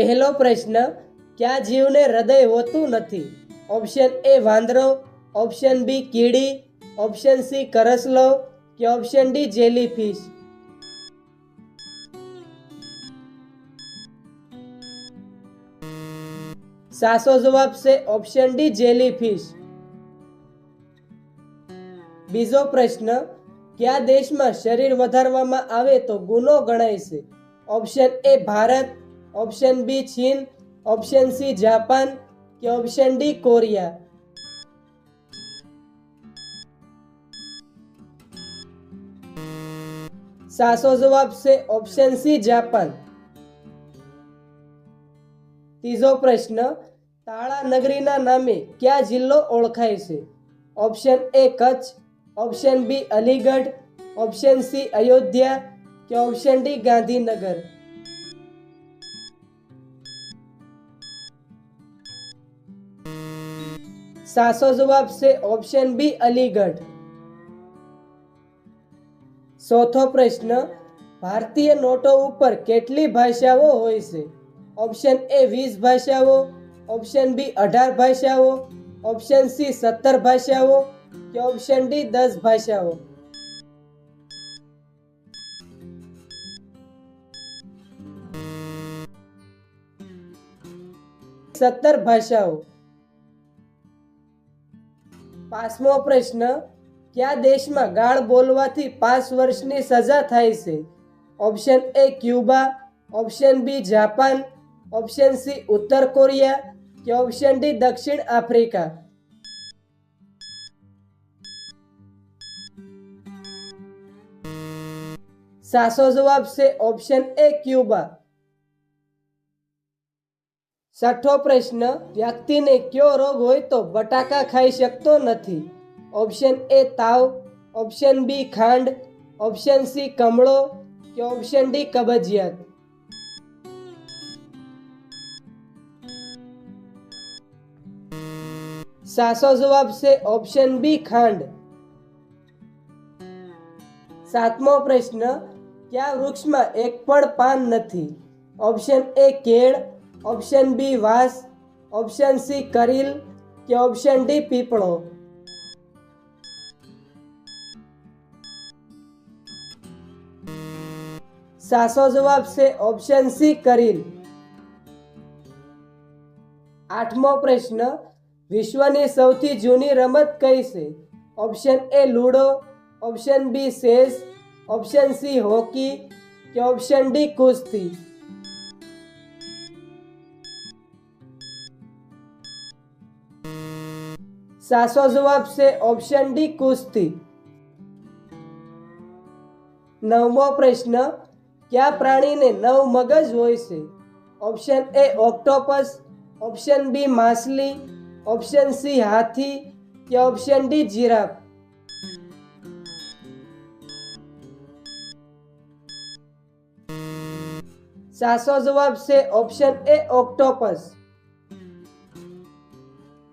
પહેલો પ્રશ્ન, કયા જીવને હૃદય હોતું નથી? ઓપ્શન એ વાંદરો. ઓપ્શન બી કીડી. ઓપ્શન સી કરસલો. કે ઓપ્શન ડી જેલીફિશ સાસો જવાબ છે ઓપ્શન ડી જેલીફિશ બીજો પ્રશ્ન, કયા દેશમાં શરીર વધારવામાં આવે તો ગુનો ગણાય છે? Option A Bharat. Option B ચીન ઓપ્શન સી જાપાન કે ઓપ્શન ડી કોરિયા સાસો જવાબ છે ઓપ્શન સી જાપાન ત્રીજો પ્રશ્ન, તાળા નગરીના નામે કયા જિલ્લો ઓળખાય છે? Option A Kutch. Option B Aligarh. Option C Ayodhya. કે ઓપ્શન ડી ગાંધીનગર. સાસો જવાબ છે ઓપ્શન બી અલીગઢ. ચોથો પ્રશ્ન, ભારતીય નોટો ઉપર કેટલી ભાષાઓ હોય છે? ઓપ્શન એ વીસ ભાષાઓ ઓપ્શન બી અઢાર ભાષાઓ ઓપ્શન સી સત્તર ભાષાઓ કે ઓપ્શન ડી દસ ભાષાઓ? સત્તર ભાષાઓ. પાંચમો પ્રશ્ન, કયા દેશમાં ગાળ બોલવાથી પાંચ વર્ષની સજા થાય છે? Option A Cuba. Option B Japan. Option C ઉત્તર કોરિયા. કે ઓપ્શન ડી દક્ષિણ આફ્રિકા? સાસો જવાબ છે ઓપ્શન એ ક્યુબા. છઠ્ઠો પ્રશ્ન, વ્યક્તિને કયો રોગ હોય તો બટાકા ખાઈ શકતો નથી? ઓપ્શન એ તાવ. ઓપ્શન બી ખાંડ. ઓપ્શન સી કમળો કે ઓપ્શન ડી કબજિયાત? સાસો જવાબ છે ઓપ્શન બી ખાંડ. સાતમો પ્રશ્ન, કયા વૃક્ષમાં એક પણ પાન નથી? ઓપ્શન એ કેળ. ઓપ્શન બી વાસ ઓપ્શન સી કરીલ કે ઓપ્શન ડી પીપળો સાસો જવાબ છે ઓપ્શન સી કરીલ આઠમો પ્રશ્ન, વિશ્વની સૌથી જૂની રમત કઈ છે? Option A ludo option B શેષ ઓપ્શન સી હોકી કે ઓપ્શન ડી કુસ્તી સાસો જવાબ છે ઓપ્શન ડી કુસ્તી. નવમો પ્રશ્ન, કયા પ્રાણીને નવ મગજ હોય છે? Option A octopus option B માછલી ઓપ્શન સી હાથી, કે ઓપ્શન ડી જીરાફ? સાસો જવાબ છે ઓપ્શન એ ઓક્ટોપસ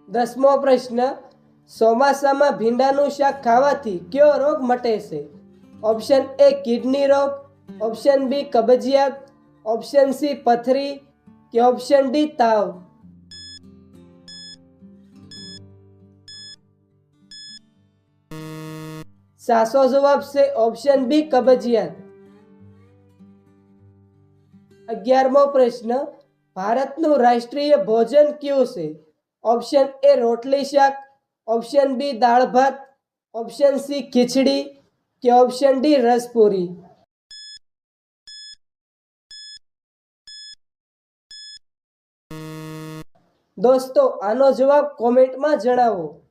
દસમો પ્રશ્ન ચોમાસામાં ભીંડાનું શાક ખાવાથી કયો રોગ મટે છે? ઓપ્શન એ કિડની રોગ, ઓપ્શન બી કબજિયાત, ઓપ્શન સી પથરી કે ઓપ્શન ડી તાવ. સાસો જવાબ છે ઓપ્શન બી કબજિયાત. અગિયારમો પ્રશ્ન, ભારતનું રાષ્ટ્રીય ભોજન કયું છે? ઓપ્શન એ રોટલી શાક ઓપ્શન બી દાળ ભાત. Option C khichdi. કે ઓપ્શન ડી રસપુરી. દોસ્તો, આનો જવાબ કોમેન્ટમાં જણાવો.